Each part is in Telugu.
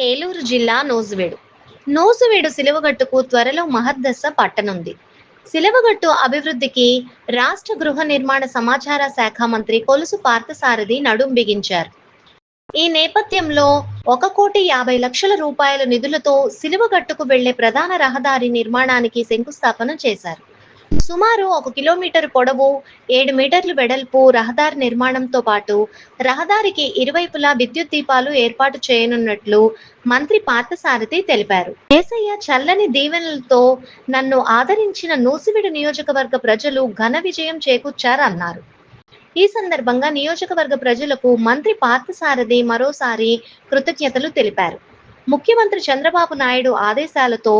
ఏలూరు జిల్లా నోజువేడు. నోజువేడు సిలువగట్టుకు త్వరలో మహద్దశ పట్టనుంది. సిలువగట్టు అభివృద్ధికి రాష్ట్ర గృహ నిర్మాణ సమాచార శాఖ మంత్రి కొలుసు పార్థసారథి నడుం బిగించారు. ఈ నేపథ్యంలో ఒక కోటి యాభై లక్షల రూపాయల నిధులతో సిలువగట్టుకు వెళ్ళే ప్రధాన రహదారి నిర్మాణానికి శంకుస్థాపన చేశారు. సుమారు ఒక కిలోమీటర్ పొడవు ఏడు మీటర్లు వెడల్పు రహదారి నిర్మాణంతో పాటు రహదారికి ఇరువైపులా విద్యుత్ దీపాలు ఏర్పాటు చేయనున్నట్లు మంత్రి పార్థసారథి తెలిపారు. ఏసయ్య చల్లని దీవెనలతో నన్ను ఆదరించిన నూసివిడి నియోజకవర్గ ప్రజలు ఘన విజయం చేకూర్చారన్నారు. ఈ సందర్భంగా నియోజకవర్గ ప్రజలకు మంత్రి పార్థసారథి మరోసారి కృతజ్ఞతలు తెలిపారు. ముఖ్యమంత్రి చంద్రబాబు నాయుడు ఆదేశాలతో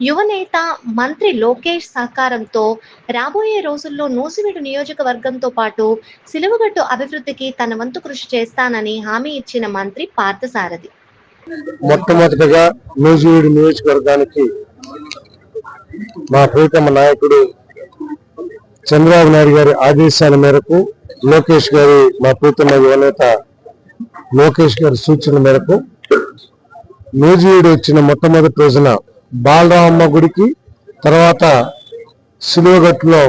యువనేత మంత్రి లోకేష్ సహకారంతో రాబోయే రోజుల్లో నూసివీడు నియోజకవర్గంతో పాటు సిలువగట్టు అభివృద్ధికి తన వంతు కృషి చేస్తానని హామీ ఇచ్చిన మంత్రి పార్థసారథి. మొట్టమొదటిగా నూజివీడు నియోజకవర్గానికి మా ప్రీతమ నాయకుడు చంద్రబాబు నాయుడు గారి ఆదేశాల మేరకు లోకేష్ గారి మా ప్రీతమ యువనేత లోకేష్ గారి సూచన మేరకు నూజివీడు వచ్చిన మొట్టమొదటి రోజున బాలరామమ్మ గుడికి తర్వాత సిలువగట్టులో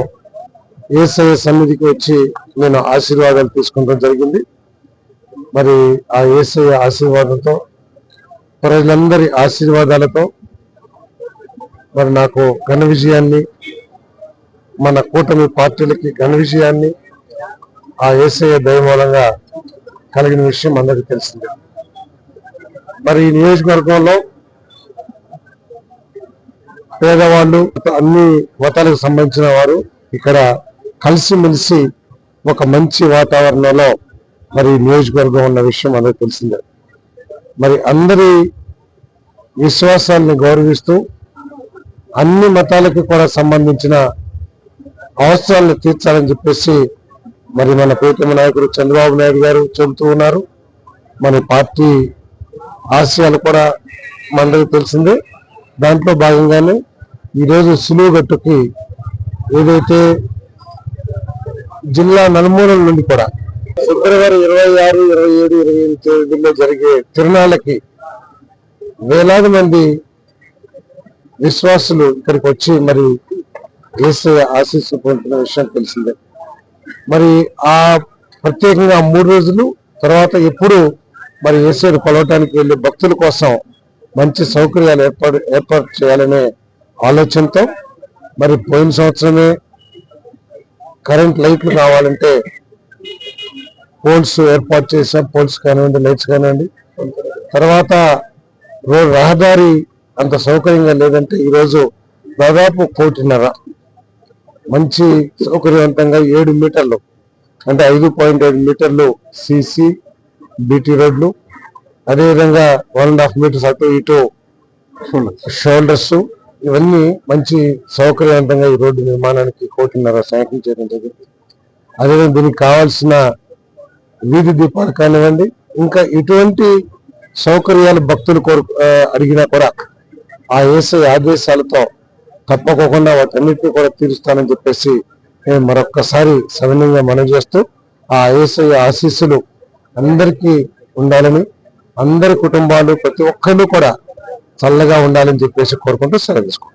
ఏసఐ సన్నిధికి వచ్చి నేను ఆశీర్వాదాలు తీసుకోవడం జరిగింది. మరి ఆ ఏసఐ ఆశీర్వాదంతో ప్రజలందరి ఆశీర్వాదాలతో మరి నాకు ఘన విజయాన్ని మన కూటమి పార్టీలకి ఘన విజయాన్ని ఆ ఏసఐ దయమూలంగా కలిగిన విషయం అందరికీ తెలిసిందే. మరి ఈ నియోజకవర్గంలో పేదవాళ్ళు అన్ని మతాలకు సంబంధించిన వారు ఇక్కడ కలిసిమెలిసి ఒక మంచి వాతావరణంలో మరి నియోజకవర్గం ఉన్న విషయం అందరికి తెలిసిందే. మరి అందరి విశ్వాసాలను గౌరవిస్తూ అన్ని మతాలకు కూడా సంబంధించిన అవసరాలను తీర్చాలని చెప్పేసి మరి మన ప్రీతమ నాయకుడు చంద్రబాబు నాయుడు గారు చెబుతూ ఉన్నారు. మన పార్టీ ఆశయాలు కూడా మనందరికీ తెలిసిందే. దాంట్లో భాగంగానే ఈరోజు సులువుగట్టుకి ఏదైతే జిల్లా నలుమూలల నుండి కూడా ఫిబ్రవరి ఇరవై ఆరు ఇరవై ఏడు ఇరవై ఎనిమిది తేదీల్లో జరిగే తిరునాళ్ళకి వేలాది మంది విశ్వాసులు ఇక్కడికి వచ్చి మరి ఏసే ఆశీస్సు పొందుతున్న విషయం తెలిసిందే. మరి ఆ ప్రత్యేకంగా మూడు రోజులు తర్వాత ఎప్పుడు మరి ఏసేను కొలవటానికి వెళ్ళే భక్తుల కోసం మంచి సౌకర్యాలు ఏర్పాటు ఏర్పాటు చేయాలనే ఆలోచనతో మరి పోయిన సంవత్సరమే కరెంట్ లైట్లు కావాలంటే పోల్స్ ఏర్పాటు చేసాం పోల్స్ కానివ్వండి లైట్స్ కానివ్వండి. తర్వాత రోడ్ రహదారి అంత సౌకర్యంగా లేదంటే ఈరోజు దాదాపు కోటిన్నర. మంచి సౌకర్యవంతంగా ఏడు మీటర్లు అంటే ఐదు పాయింట్ ఐదు మీటర్లు సిసి బీటీ రోడ్లు అదేవిధంగా వన్ అండ్ హాఫ్ మీటర్స్ అటు ఇటు షోల్డర్స్ ఇవన్నీ మంచి సౌకర్యవంతంగా ఈ రోడ్డు నిర్మాణానికి కోటిన్నర శాంక్షన్ చేయడం జరిగింది. అదేవిధంగా దీనికి కావాల్సిన వీధి దీపాలు కానివ్వండి ఇంకా ఇటువంటి సౌకర్యాలు భక్తులు కోరు అడిగినా కూడా ఆ ఏసై ఆదేశాలతో తప్పకోకుండా వాటన్నిటిని కూడా తీరుస్తానని చెప్పేసి నేను మరొక్కసారి సవినయంగా మనం చేస్తూ ఆ ఏసై ఆశీస్సులు అందరికీ ఉండాలని అందరి కుటుంబాలు ప్రతి ఒక్కళ్ళు కూడా చల్లగా ఉండాలని చెప్పేసి కోరుకుంటూ సెలవు తీసుకుంటాం